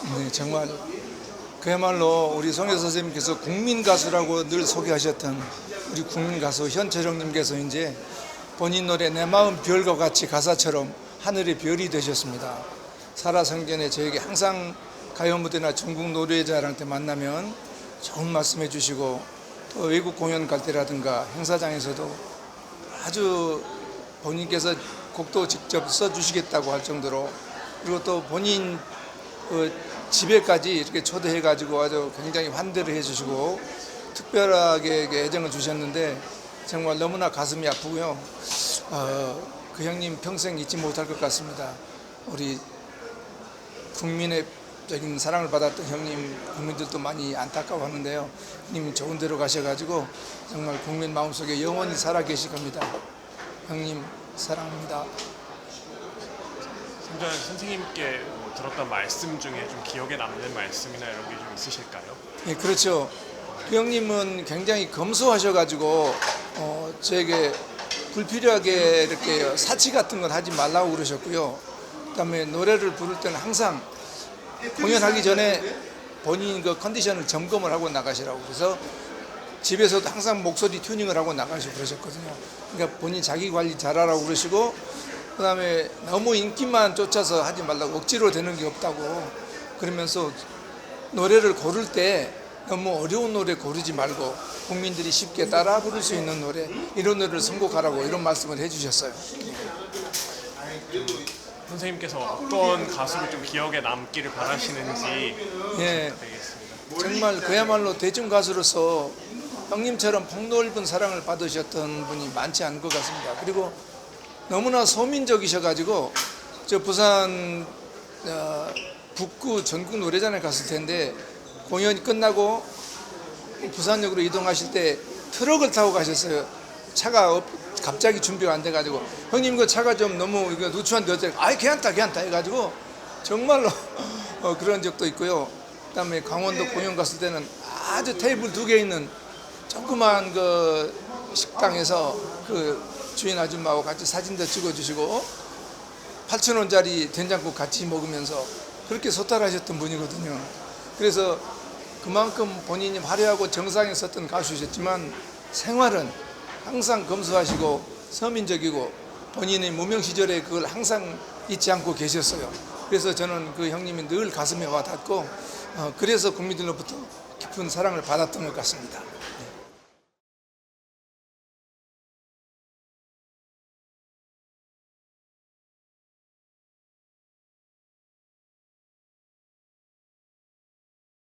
네, 정말 그야말로 우리 송혜 선생님께서 국민 가수라고 늘 소개하셨던 우리 국민 가수 현철형님께서 이제 본인 노래 내 마음 별과 같이 가사처럼 하늘의 별이 되셨습니다. 살아생전에 저에게 항상 가요 무대나 전국 노래자랑 때 만나면 좋은 말씀해 주시고 또 외국 공연 갈 때라든가 행사장에서도 아주 본인께서 곡도 직접 써주시겠다고 할 정도로 그리고 또 본인 그 집에까지 이렇게 초대해가지고 아주 굉장히 환대를 해주시고 특별하게 애정을 주셨는데 정말 너무나 가슴이 아프고요. 어, 그 형님 평생 잊지 못할 것 같습니다. 우리 국민의 적인 사랑을 받았던 형님 국민들도 많이 안타까워하는데요. 형님 좋은 데로 가셔가지고 정말 국민 마음속에 영원히 살아 계실 겁니다. 형님 사랑합니다. 선전 선생님께 뭐 들었던 말씀 중에 좀 기억에 남는 말씀이나 이런 게 좀 있으실까요? 예, 그렇죠. 그 형님은 굉장히 검소하셔가지고 어, 저에게 불필요하게 이렇게 사치 같은 건 하지 말라고 그러셨고요. 그다음에 노래를 부를 때는 항상 공연하기 전에 본인 그 컨디션을 점검을 하고 나가시라고 그래서 집에서도 항상 목소리 튜닝을 하고 나가시고 그러셨거든요. 그러니까 본인 자기 관리 잘하라고 그러시고 그 다음에 너무 인기만 쫓아서 하지 말라고 억지로 되는 게 없다고 그러면서 노래를 고를 때 너무 어려운 노래 고르지 말고 국민들이 쉽게 따라 부를 수 있는 노래 이런 노래를 선곡하라고 이런 말씀을 해주셨어요. 선생님께서 어떤 가수를 좀 기억에 남기를 바라시는지 예. 정말 그야말로 대중 가수로서 형님처럼 폭넓은 사랑을 받으셨던 분이 많지 않은 것 같습니다. 그리고 너무나 소민적이셔가지고 저 부산 어, 북구 전국 노래장에 갔을 텐데 공연이 끝나고 부산역으로 이동하실 때 트럭을 타고 가셨어요. 차가 없- 갑자기 준비가 안 돼가지고 형님 그 차가 좀 너무 이거 누추한데 어때? 아이 괜찮다 괜찮다 해가지고 정말로 어, 그런 적도 있고요. 그다음에 강원도 공연 갔을 때는 아주 테이블 두 개 있는 조그만 그 식당에서 그 주인 아줌마하고 같이 사진도 찍어주시고 8천 원짜리 된장국 같이 먹으면서 그렇게 소탈하셨던 분이거든요. 그래서 그만큼 본인이 화려하고 정상에 섰던 가수셨지만 생활은 항상 검소하시고 서민적이고 본인의 무명 시절에 그걸 항상 잊지 않고 계셨어요. 그래서 저는 그 형님이 늘 가슴에 와닿고 어, 그래서 국민들로부터 깊은 사랑을 받았던 것 같습니다.